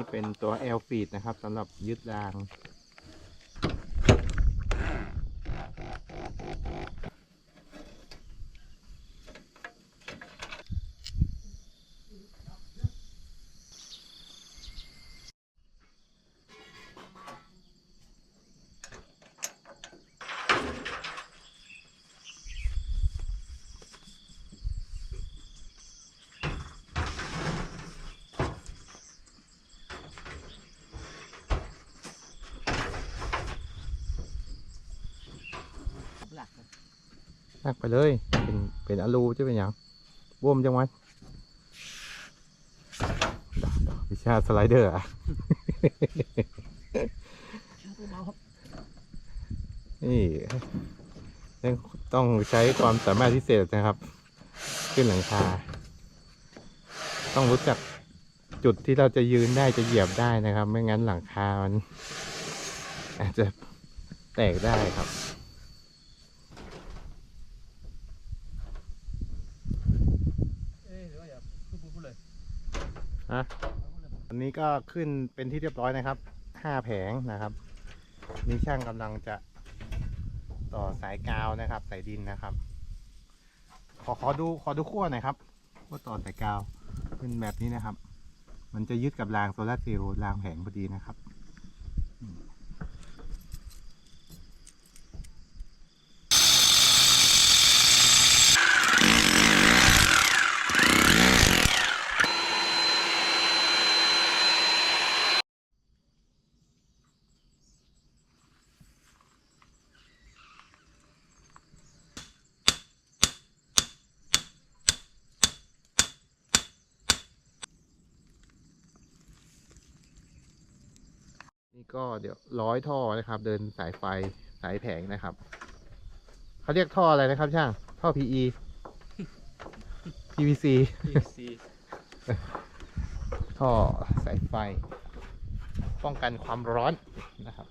นี่เป็นตัวแอลฟีดนะครับสำหรับยึดราง ลากไปเลย เป็นเป็นอลูจะเป็นอย่างบวมจังวะดอกดอกวิชาสไลเดอร์อะเบาครับนี่ยังต้องใช้ความสามารถพิเศษนะครับ ขึ้นหลังคา ต้องรู้จักจุดที่เราจะยืนได้จะเหยียบได้นะครับ ไม่งั้นหลังคามันอาจจะแตกได้ครับ เอ้ยเดี๋ยวอย่าพูดพูดเลยะอันนี้ก็ขึ้นเป็นที่เรียบร้อยนะครับห้าแผงนะครับนี่ช่างกำลังจะต่อสายกาวนะครับสายดินนะครับ ขอขอดูขอดูขั้วหน่อยครับว่าต่อสายกาวเป็นแบบนี้นะครับ มันจะยึดกับรางโซลาร์เซลล์รางแผงพอดีนะครับ นี่ก็เดี๋ยวร้อยท่อนะครับ เดินสายไฟสายแผงนะครับเขาเรียกท่ออะไรนะครับ ช่าง ท่อ PE PVC พีซีท่อสายไฟ ป้องกันความร้อนนะครับ